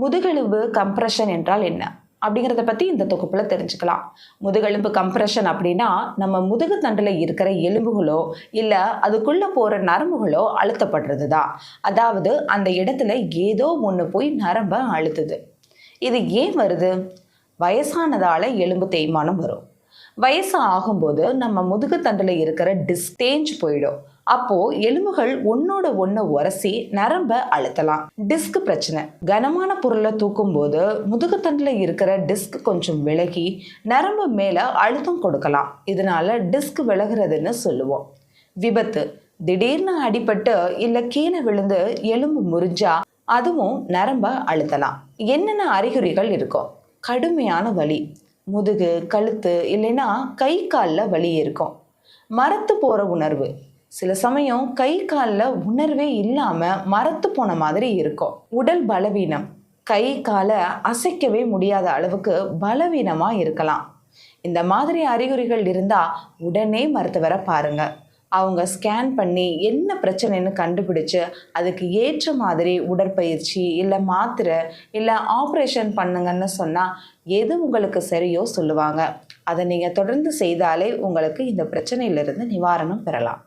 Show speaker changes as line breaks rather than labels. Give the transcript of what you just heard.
முதுகெலும்பு கம்ப்ரெஷன் என்றால் என்ன? அப்படிங்கிறத பற்றி இந்த தொகுப்பில் தெரிஞ்சுக்கலாம். முதுகெலும்பு கம்ப்ரெஷன் அப்படின்னா நம்ம முதுகு தண்டில் இருக்கிற எலும்புகளோ இல்லை அதுக்குள்ளே போகிற நரம்புகளோ அழுத்தப்படுறது தான் அதாவது அந்த இடத்துல ஏதோ ஒன்று போய் நரம்பை அழுத்துது. இது ஏன் வருது? வயசானதால் எலும்பு தேய்மானம் வரும். வயசு ஆகும்போது நம்ம முதுகு தண்டில் இருக்கிற டிஸ்க் தேஞ்சு போயிடும். அப்போ எலும்புகள் ஒன்னோட ஒன்று உரசி நரம்ப அழுத்தலாம். டிஸ்க் பிரச்சனை. கனமான பொருளை தூக்கும் போது முதுகுத்தண்டில் இருக்கிற டிஸ்க் கொஞ்சம் விலகி நரம்பு மேலே அழுத்தம் கொடுக்கலாம். இதனால டிஸ்க் விலகுறதுன்னு சொல்லுவோம். விபத்து. திடீர்னு அடிபட்டு இல்லை கீழே விழுந்து எலும்பு முறிஞ்சா அதுவும் நரம்ப அழுத்தலாம். என்னென்ன அறிகுறிகள் இருக்கும்? கடுமையான வலி. முதுகு கழுத்து இல்லைன்னா கை காலில் வலி இருக்கும். மரத்து போகிற உணர்வு. சில சமயம் கை காலில் உணர்வே இல்லாமல் மரத்து போன மாதிரி இருக்கும். உடல் பலவீனம். கை காலை அசைக்கவே முடியாத அளவுக்கு பலவீனமாக இருக்கலாம். இந்த மாதிரி அறிகுறிகள் இருந்தால் உடனே மருத்துவரை பாருங்கள் அவங்க ஸ்கேன் பண்ணி என்ன பிரச்சனைன்னு கண்டுபிடிச்சு அதுக்கு ஏற்ற மாதிரி உடற்பயிற்சி இல்லை மாத்திரை இல்லை ஆப்ரேஷன் பண்ணுங்கன்னு சொன்னால் எது உங்களுக்கு சரியோ சொல்லுவாங்க. அதை நீங்கள் தொடர்ந்து செய்தாலே உங்களுக்கு இந்த பிரச்சனையிலிருந்து நிவாரணம் பெறலாம்.